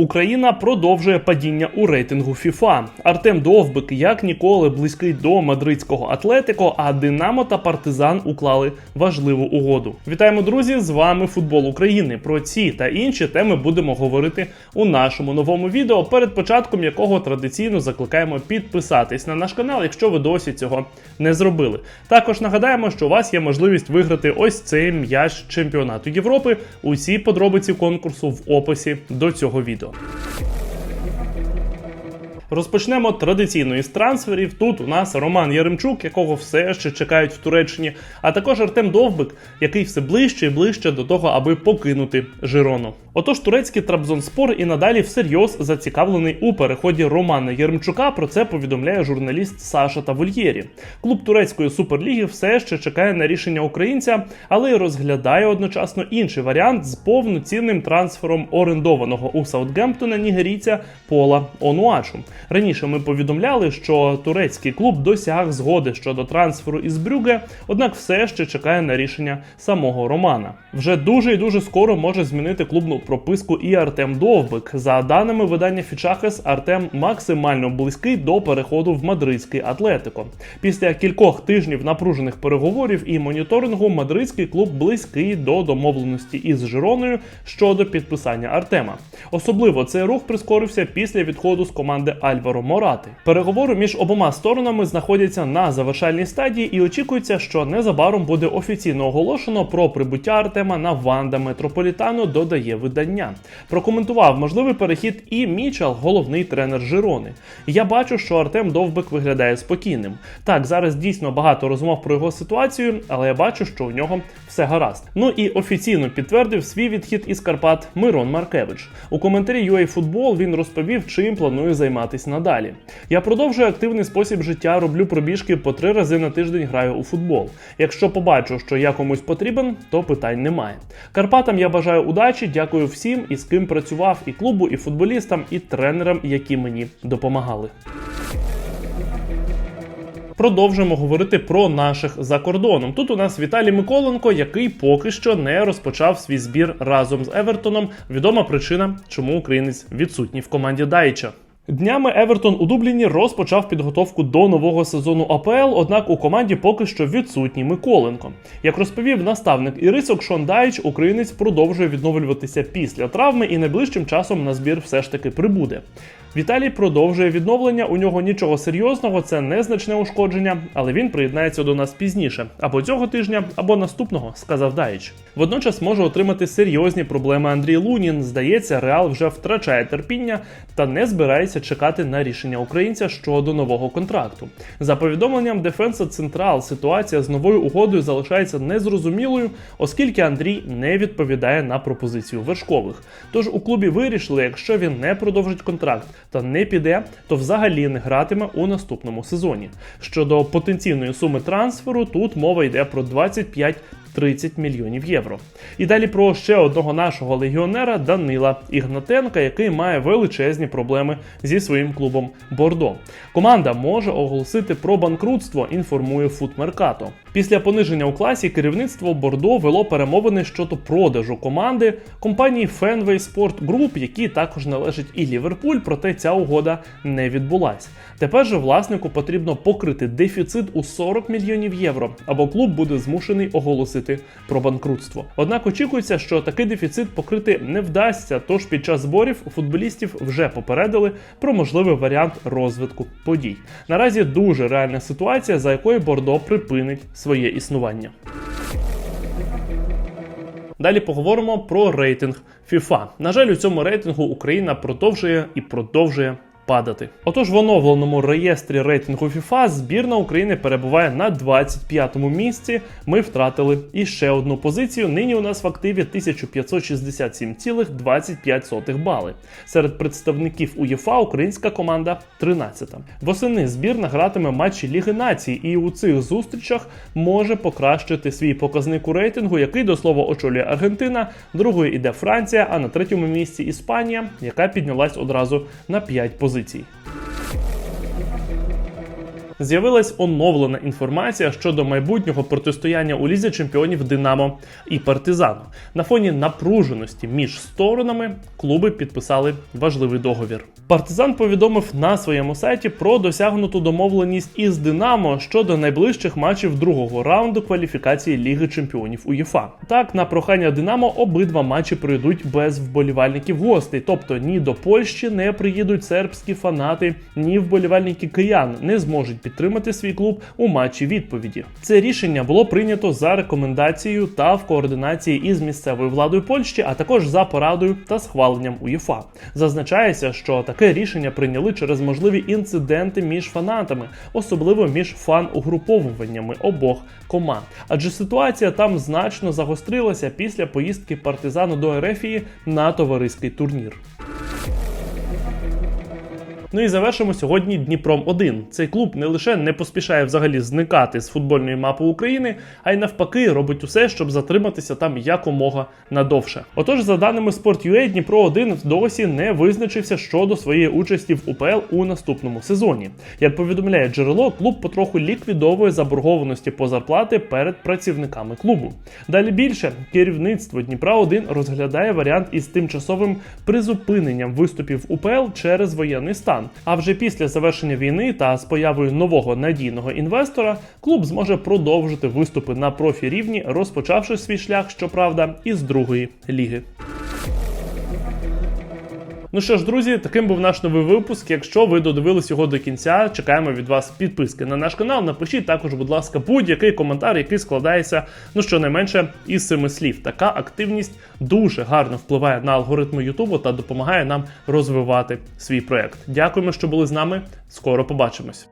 Україна продовжує падіння у рейтингу FIFA. Артем Довбик як ніколи близький до мадридського Атлетико, а Динамо та Партизан уклали важливу угоду. Вітаємо, друзі! З вами футбол України. Про ці та інші теми будемо говорити у нашому новому відео, перед початком якого традиційно закликаємо підписатись на наш канал, якщо ви досі цього не зробили. Також нагадаємо, що у вас є можливість виграти ось цей м'яч чемпіонату Європи. Усі подробиці конкурсу в описі до цього відео. Deal. Розпочнемо традиційно із трансферів. Тут у нас Роман Яремчук, якого все ще чекають в Туреччині, а також Артем Довбик, який все ближче і ближче до того, аби покинути Жирону. Отож, турецький Трабзонспор і надалі всерйоз зацікавлений у переході Романа Яремчука. Про це повідомляє журналіст Саша Тавольєрі. Клуб турецької суперліги все ще чекає на рішення українця, але й розглядає одночасно інший варіант з повноцінним трансфером орендованого у Саутгемптона нігерійця Пола Онуачу. Раніше ми повідомляли, що турецький клуб досяг згоди щодо трансферу із Брюге, однак все ще чекає на рішення самого Романа. Вже дуже і дуже скоро може змінити клубну прописку і Артем Довбик. За даними видання Фічахес, Артем максимально близький до переходу в мадридський Атлетико. Після кількох тижнів напружених переговорів і моніторингу мадридський клуб близький до домовленості із Жироною щодо підписання Артема. Особливо цей рух прискорився після відходу з команди Альваро Морати. Переговори між обома сторонами знаходяться на завершальній стадії, і очікується, що незабаром буде офіційно оголошено про прибуття Артема на Ванда Метрополітано. Додає видання. Прокоментував можливий перехід і Мічел, головний тренер Жирони. Я бачу, що Артем Довбик виглядає спокійним. Так, зараз дійсно багато розмов про його ситуацію, але я бачу, що у нього все гаразд. Ну і офіційно підтвердив свій відхід із Карпат Мирон Маркевич. У коментарі UA Football він розповів, чим планує займатися надалі. Я продовжую активний спосіб життя, роблю пробіжки по три рази на тиждень граю у футбол. Якщо побачу, що я комусь потрібен, то питань немає. Карпатам я бажаю удачі, дякую всім, із ким працював, і клубу, і футболістам, і тренерам, які мені допомагали. Продовжуємо говорити про наших за кордоном. Тут у нас Віталій Миколенко, який поки що не розпочав свій збір разом з Евертоном. Відома причина, чому українець відсутній в команді Дайча. Днями Евертон у Дубліні розпочав підготовку до нового сезону АПЛ, однак у команді поки що відсутній Миколенко. Як розповів наставник Ірисок Шондаїч, українець продовжує відновлюватися після травми і найближчим часом на збір все ж таки прибуде. Віталій продовжує відновлення. У нього нічого серйозного, це незначне ушкодження, але він приєднається до нас пізніше, або цього тижня, або наступного, сказав Даїч. Водночас може отримати серйозні проблеми Андрій Лунін. Здається, Реал вже втрачає терпіння та не збирається чекати на рішення українця щодо нового контракту. За повідомленням Дефенса Централ, ситуація з новою угодою залишається незрозумілою, оскільки Андрій не відповідає на пропозицію вершкових. Тож у клубі вирішили, якщо він не продовжить контракт та не піде, то взагалі не гратиме у наступному сезоні. Щодо потенційної суми трансферу, тут мова йде про 25 30 мільйонів євро. І далі про ще одного нашого легіонера Данила Ігнатенка, який має величезні проблеми зі своїм клубом Бордо. Команда може оголосити про банкрутство, інформує Футмеркато. Після пониження у класі керівництво Бордо вело перемовини щодо продажу команди компанії Fenway Sport Group, які також належить і Ліверпуль, проте ця угода не відбулась. Тепер же власнику потрібно покрити дефіцит у 40 мільйонів євро, або клуб буде змушений оголосити про банкрутство. Однак очікується, що такий дефіцит покрити не вдасться. Тож під час зборів футболістів вже попередили про можливий варіант розвитку подій. Наразі дуже реальна ситуація, за якою Бордо припинить своє існування. Далі поговоримо про рейтинг FIFA. На жаль, у цьому рейтингу Україна продовжує і продовжує падати. Отож, в оновленому реєстрі рейтингу FIFA збірна України перебуває на 25-му місці. Ми втратили іще одну позицію. Нині у нас в активі 1567,25 бали. Серед представників УЄФА українська команда 13-та. Восени збірна гратиме матчі Ліги Націй, і у цих зустрічах може покращити свій показник у рейтингу, який до слова очолює Аргентина. Другою іде Франція, а на третьому місці Іспанія, яка піднялась одразу на 5 позицій. пропозицій. З'явилась оновлена інформація щодо майбутнього протистояння у лізі чемпіонів Динамо і Партизану. На фоні напруженості між сторонами клуби підписали важливий договір. Партизан повідомив на своєму сайті про досягнуту домовленість із Динамо щодо найближчих матчів другого раунду кваліфікації Ліги Чемпіонів УЄФА. Так, на прохання Динамо обидва матчі пройдуть без вболівальників гостей, тобто ні до Польщі не приїдуть сербські фанати, ні вболівальники киян не зможуть підтримати свій клуб у матчі відповіді. Це рішення було прийнято за рекомендацією та в координації із місцевою владою Польщі, а також за порадою та схваленням УЄФА. Зазначається, що таке рішення прийняли через можливі інциденти між фанатами, особливо між фан-угруповуваннями обох команд. Адже ситуація там значно загострилася після поїздки партизану до Ерефії на товариський турнір. Ну і завершимо сьогодні Дніпром 1 Цей клуб не лише не поспішає взагалі зникати з футбольної мапи України, а й навпаки робить усе, щоб затриматися там якомога надовше. Отож, за даними Sport.ua, Дніпро 1 досі не визначився щодо своєї участі в УПЛ у наступному сезоні. Як повідомляє джерело, клуб потроху ліквідовує заборгованості по зарплати перед працівниками клубу. Далі більше керівництво Дніпра 1 розглядає варіант із тимчасовим призупиненням виступів УПЛ через воєнний стан. А вже після завершення війни та з появою нового надійного інвестора клуб зможе продовжити виступи на профі рівні, розпочавши свій шлях, щоправда, із другої ліги. Ну що ж, друзі, таким був наш новий випуск. Якщо ви додивились його до кінця, чекаємо від вас підписки на наш канал. Напишіть також, будь ласка, будь-який коментар, який складається, ну щонайменше із семи слів. Така активність дуже гарно впливає на алгоритми Ютубу та допомагає нам розвивати свій проект. Дякуємо, що були з нами. Скоро побачимось.